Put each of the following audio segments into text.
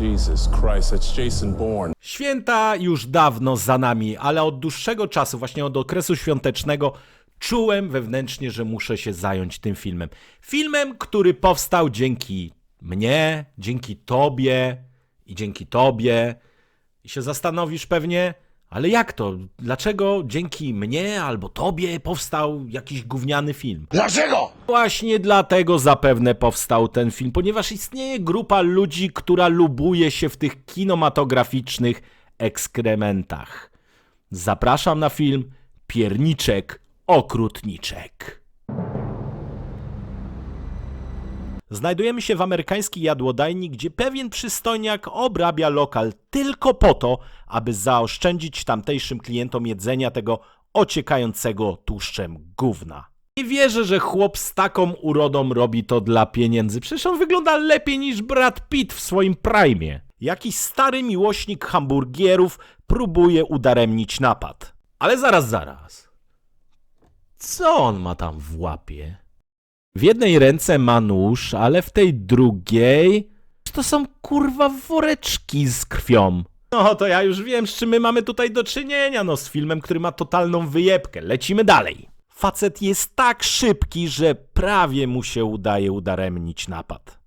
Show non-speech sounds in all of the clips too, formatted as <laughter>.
Jesus Christ, that's Jason Bourne. Święta już dawno za nami, ale od dłuższego czasu, właśnie od okresu świątecznego, czułem wewnętrznie, że muszę się zająć tym filmem. Filmem, który powstał dzięki mnie, dzięki tobie i dzięki tobie. I się zastanowisz pewnie, ale jak to? Dlaczego dzięki mnie albo tobie powstał jakiś gówniany film? Dlaczego? Właśnie dlatego zapewne powstał ten film, ponieważ istnieje grupa ludzi, która lubuje się w tych kinematograficznych ekskrementach. Zapraszam na film Pierniczek Okrutniczek. Znajdujemy się w amerykańskiej jadłodajni, gdzie pewien przystojniak obrabia lokal tylko po to, aby zaoszczędzić tamtejszym klientom jedzenia tego ociekającego tłuszczem gówna. Nie wierzę, że chłop z taką urodą robi to dla pieniędzy. Przecież on wygląda lepiej niż Brad Pitt w swoim prime. Jakiś stary miłośnik hamburgierów próbuje udaremnić napad. Ale zaraz, zaraz. Co on ma tam w łapie? W jednej ręce ma nóż, ale w tej drugiej to są kurwa woreczki z krwią. No to ja już wiem, z czym my mamy tutaj do czynienia, no z filmem, który ma totalną wyjebkę. Lecimy dalej. Facet jest tak szybki, że prawie mu się udaje udaremnić napad.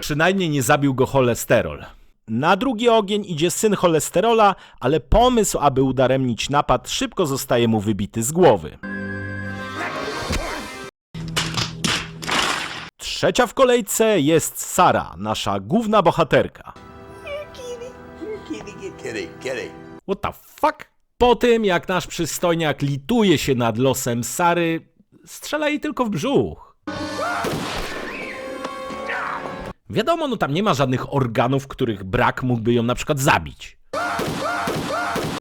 Przynajmniej nie zabił go cholesterol. Na drugi ogień idzie syn cholesterola, ale pomysł, aby udaremnić napad, szybko zostaje mu wybity z głowy. Trzecia w kolejce jest Sara, nasza główna bohaterka. What the fuck? Po tym, jak nasz przystojniak lituje się nad losem Sary, strzela jej tylko w brzuch. Wiadomo, no tam nie ma żadnych organów, których brak mógłby ją na przykład zabić.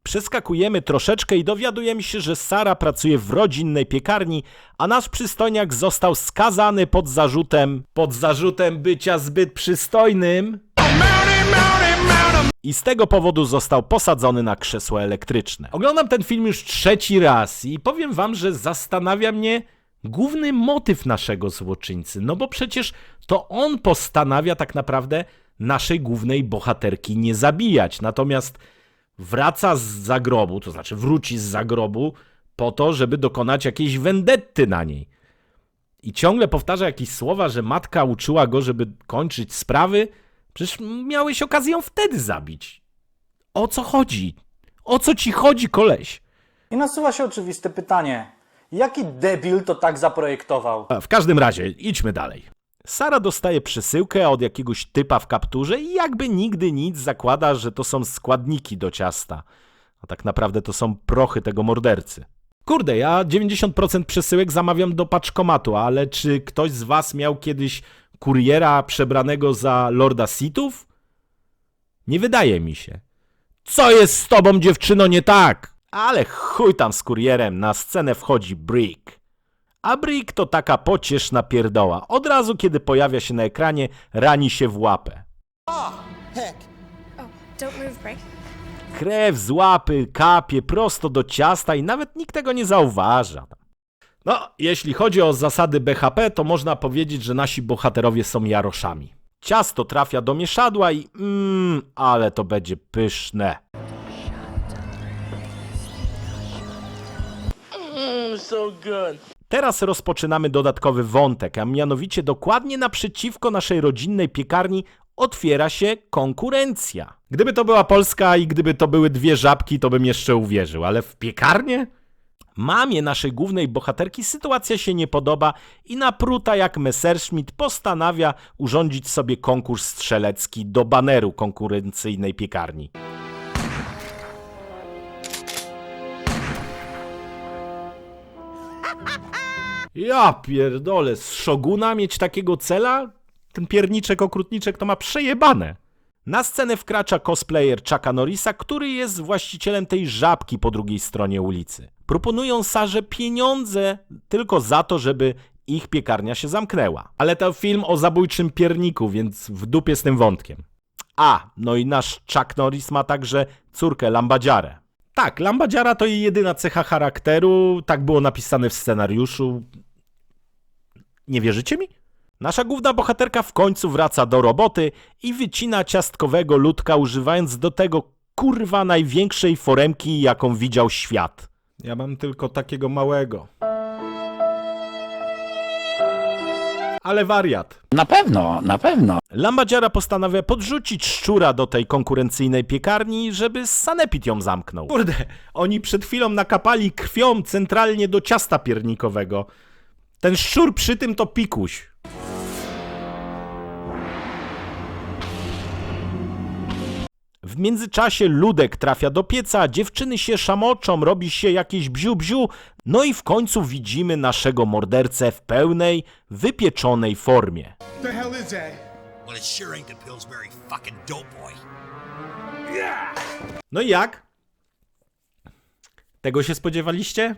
Przeskakujemy troszeczkę i dowiadujemy się, że Sara pracuje w rodzinnej piekarni, a nasz przystojniak został skazany pod zarzutem pod zarzutem bycia zbyt przystojnym. I z tego powodu został posadzony na krzesło elektryczne. Oglądam ten film już trzeci raz i powiem wam, że zastanawia mnie główny motyw naszego złoczyńcy. No bo przecież to on postanawia tak naprawdę naszej głównej bohaterki nie zabijać. Natomiast wraca z zagrobu, to znaczy wróci z zagrobu po to, żeby dokonać jakiejś wendetty na niej. I ciągle powtarza jakieś słowa, że matka uczyła go, żeby kończyć sprawy. Przecież miałeś okazję ją wtedy zabić. O co chodzi? O co ci chodzi, koleś? I nasuwa się oczywiste pytanie. Jaki debil to tak zaprojektował? W każdym razie, idźmy dalej. Sara dostaje przesyłkę od jakiegoś typa w kapturze i jakby nigdy nic zakłada, że to są składniki do ciasta. A tak naprawdę to są prochy tego mordercy. Kurde, ja 90% przesyłek zamawiam do paczkomatu, ale czy ktoś z was miał kiedyś kuriera przebranego za Lorda Sithów? Nie wydaje mi się. Co jest z tobą, dziewczyno, nie tak? Ale chuj tam z kurierem, na scenę wchodzi Brick. A Brick to taka pocieszna pierdoła. Od razu, kiedy pojawia się na ekranie, rani się w łapę. Oh. Krew z łapy kapie prosto do ciasta i nawet nikt tego nie zauważa. No, jeśli chodzi o zasady BHP, to można powiedzieć, że nasi bohaterowie są jaroszami. Ciasto trafia do mieszadła i mmm, ale to będzie pyszne. Teraz rozpoczynamy dodatkowy wątek, a mianowicie dokładnie naprzeciwko naszej rodzinnej piekarni otwiera się konkurencja. Gdyby to była Polska i gdyby to były dwie żabki, to bym jeszcze uwierzył, ale w piekarnię? Mamie naszej głównej bohaterki sytuacja się nie podoba i napruta jak Messerschmitt postanawia urządzić sobie konkurs strzelecki do baneru konkurencyjnej piekarni. <laughs> Ja pierdolę, z Szoguna mieć takiego cela? Ten pierniczek, okrutniczek to ma przejebane. Na scenę wkracza cosplayer Chucka Norrisa, który jest właścicielem tej żabki po drugiej stronie ulicy. Proponują Sarze pieniądze tylko za to, żeby ich piekarnia się zamknęła. Ale to film o zabójczym pierniku, więc w dupie z tym wątkiem. A, no i nasz Chuck Norris ma także córkę Lambadziarę. Tak, Lambadziara to jej jedyna cecha charakteru, tak było napisane w scenariuszu. Nie wierzycie mi? Nasza główna bohaterka w końcu wraca do roboty i wycina ciastkowego ludka, używając do tego kurwa największej foremki, jaką widział świat. Ja mam tylko takiego małego. Ale wariat. Na pewno, na pewno. Lambadziara postanawia podrzucić szczura do tej konkurencyjnej piekarni, żeby sanepid ją zamknął. Kurde, oni przed chwilą nakapali krwią centralnie do ciasta piernikowego. Ten szczur przy tym to pikuś. W międzyczasie Ludek trafia do pieca, dziewczyny się szamoczą, robi się jakieś bziu-bziu, no i w końcu widzimy naszego mordercę w pełnej, wypieczonej formie. the hell is that? Well, it sure ain't the Pillsbury fucking dope boy. No i jak? Tego się spodziewaliście?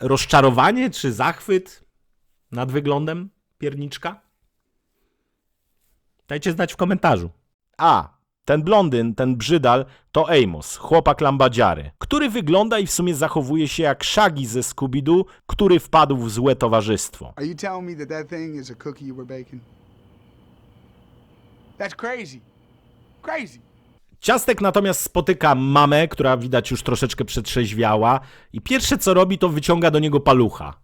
Rozczarowanie czy zachwyt nad wyglądem pierniczka? Dajcie znać w komentarzu. A, ten blondyn, ten brzydal to Amos, chłopak lambadziary, który wygląda i w sumie zachowuje się jak Shaggy ze Scooby-Doo, który wpadł w złe towarzystwo. Are you telling me that that thing is a cookie you were baking? That's crazy. Crazy. Ciastek natomiast spotyka mamę, która widać już troszeczkę przetrzeźwiała i pierwsze co robi to wyciąga do niego palucha.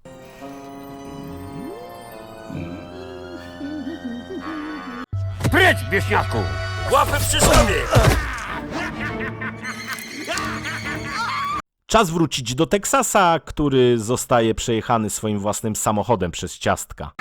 Pryć, wieśniaku! Łapy przy sobie! Czas wrócić do Teksasa, który zostaje przejechany swoim własnym samochodem przez ciastka.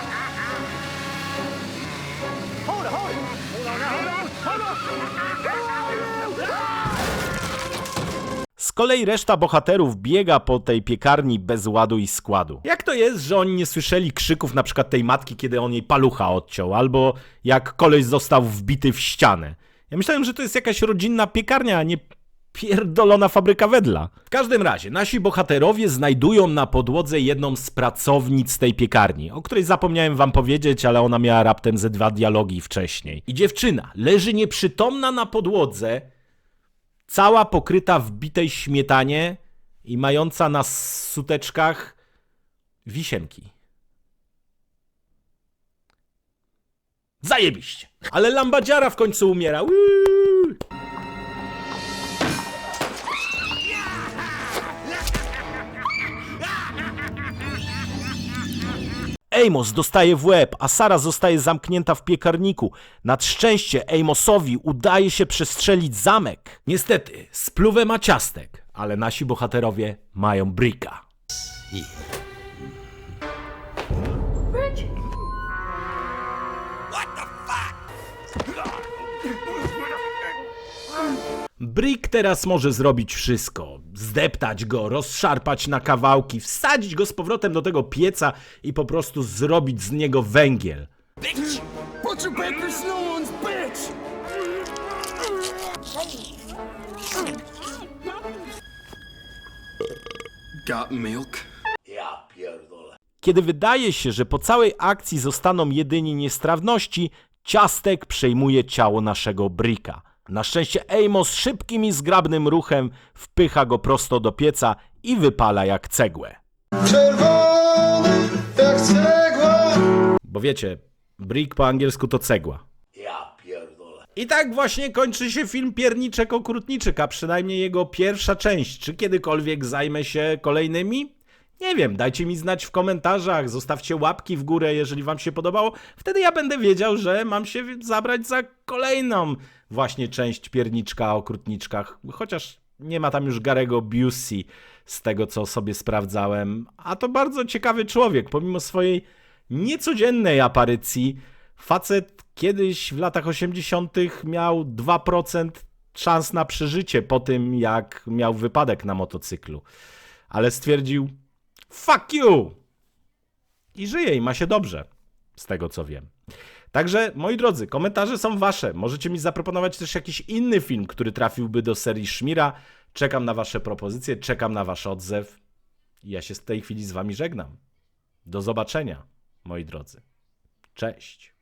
Kolei reszta bohaterów biega po tej piekarni bez ładu i składu. Jak to jest, że oni nie słyszeli krzyków na przykład tej matki, kiedy on jej palucha odciął, albo jak koleś został wbity w ścianę? Ja myślałem, że to jest jakaś rodzinna piekarnia, a nie pierdolona fabryka wedla. W każdym razie, nasi bohaterowie znajdują na podłodze jedną z pracownic tej piekarni, o której zapomniałem wam powiedzieć, ale ona miała raptem ze dwa dialogi wcześniej. I dziewczyna leży nieprzytomna na podłodze, cała pokryta w bitej śmietanie i mająca na suteczkach wisienki. Zajebiście! Ale lambadziara w końcu umiera. Uuu. Amos dostaje w łeb, a Sara zostaje zamknięta w piekarniku. Na szczęście Amosowi udaje się przestrzelić zamek. Niestety, spluwę ma ciastek, ale nasi bohaterowie mają brika. What Brick teraz może zrobić wszystko. Zdeptać go, rozszarpać na kawałki, wsadzić go z powrotem do tego pieca i po prostu zrobić z niego węgiel. Bitch! Put your bitch! Got milk? Ja pierdolę. Kiedy wydaje się, że po całej akcji zostaną jedynie niestrawności, ciastek przejmuje ciało naszego Bricka. Na szczęście Amos szybkim i zgrabnym ruchem wpycha go prosto do pieca i wypala jak cegłę. Bo wiecie, brick po angielsku to cegła. Ja pierdolę. I tak właśnie kończy się film Pierniczek Okrutniczek, a przynajmniej jego pierwsza część. Czy kiedykolwiek zajmę się kolejnymi? Nie wiem, dajcie mi znać w komentarzach, zostawcie łapki w górę, jeżeli wam się podobało. Wtedy ja będę wiedział, że mam się zabrać za kolejną właśnie część Pierniczka o Okrutniczkach. Chociaż nie ma tam już Garego Busey z tego, co sobie sprawdzałem. A to bardzo ciekawy człowiek, pomimo swojej niecodziennej aparycji. Facet kiedyś w latach 80. miał 2% szans na przeżycie po tym, jak miał wypadek na motocyklu. Ale stwierdził: Fuck you! I żyje i ma się dobrze, z tego co wiem. Także, moi drodzy, komentarze są wasze. Możecie mi zaproponować też jakiś inny film, który trafiłby do serii Szmira. Czekam na wasze propozycje, czekam na wasz odzew. I ja się z tej chwili z wami żegnam. Do zobaczenia, moi drodzy. Cześć.